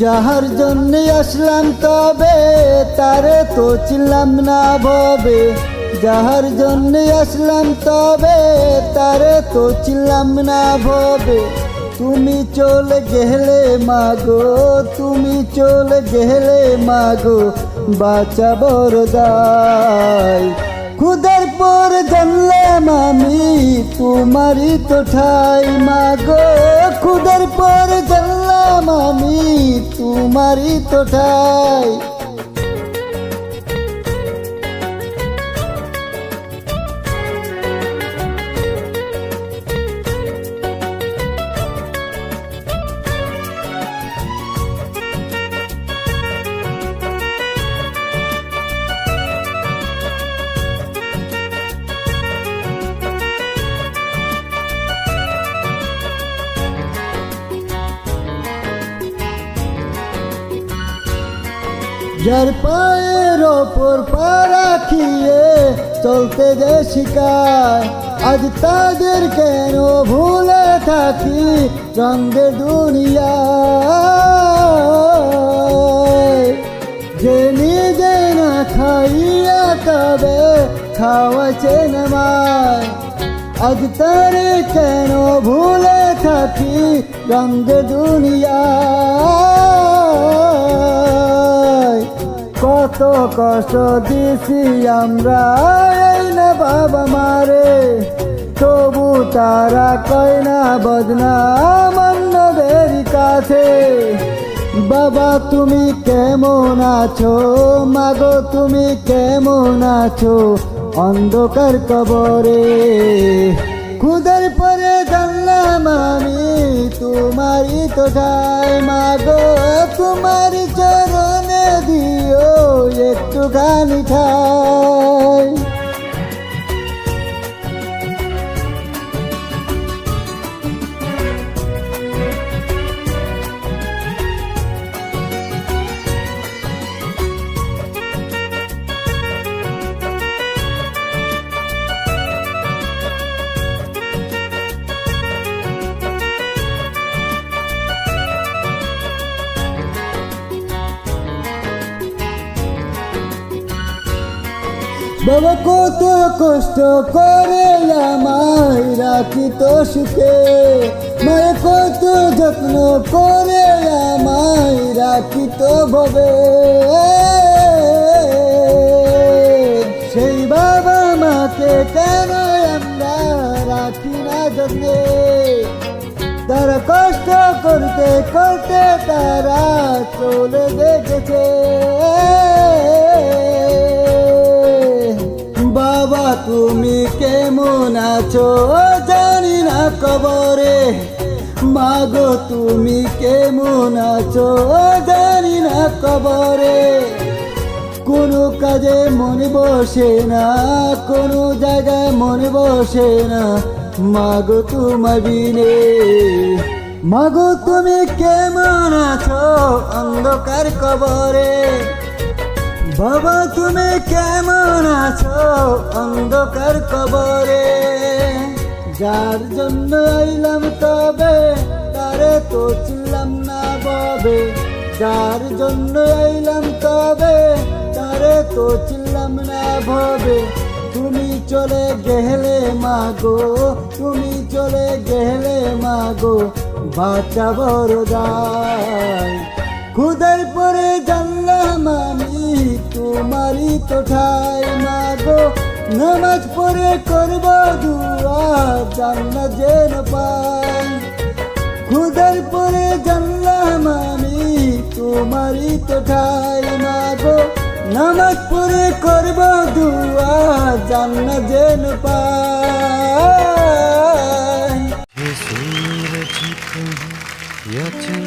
যাহার জন্য আসলাম তবে, তারে তো চিনলাম না ভবে। যাহার জন্য আসলাম তবে, তারে তো চিনলাম না ভবে। তুমি চলে গেলে মাগো, তুমি চলে গেলে মাগো বাঁচা বরদায় খুদের পর জানলাম আমি, তোমারই তো ঠাই মাগো। খুদের পর জানলাম আমি, তোমারই তো ঠাই। যার পায়ের ওপর পা রাখিয়ে চলতে যে শিকায় আজ তাদের কেন ভুলে থাকি রঙের দুনিয়া? যে না খাইয়া তবে খাওয়াছে নামায় আজ তারে কেন ভুলে থাকি রঙের দুনিয়া? কত কষ্ট দিছি আমরা। এই না বাবা মারে, তবু তারা কয় না বদনাম অন্যদের কাছে। বাবা, তুমি কেমন আছো? মাগো, তুমি কেমন আছো? অন্ধকার কবরে। খুদের পরে জানলাম আমি, তোমারই তো ঠাই মাগো, তোমারই একটুখানি বাবা, কত কষ্ট করে আমায় রাখি তো সুখে মায়ে, কত যত্ন করে আমায় রাখি তো ভবে। সেই বাবা মাকে কেন আমরা রাখি না যত্নে তারা কষ্ট করতে করতে তারা চলে গেছে। আছো জানি না কবরে, মাগো তুমি কেমন আছো? জানি না কবরে, কোনো কাজে মনে বসে না, কোনো জায়গায় মনে বসে না। মাগো তোমার বিনে, মাগো তুমি কেমন আছো? অন্ধকার কবরে, বাবা তুমি কেমন আছো? অন্ধকার কবরে। যার জন্য আইলাম তবে, তারে তো চিনলাম না ববে। যার জন্য আইলাম তবে, তারে তো চিনলাম না ভবে। তুমি চলে গেলে মাগো, তুমি চলে গেলে মাগো বাচ্চা বড়দায় খুদের পরে জানলাম আমি, তোমারই তো ঠাই মাগো। নামাজ পড়ে করব দুয়া জান্নাত যেন পাই খুদের পরে জানলাম আমি তোমারই তো ঠাই মাগো নামাজ পড়ে করব দুয়া জান্নাত যেন পাই ये सूरज तुम या चंदा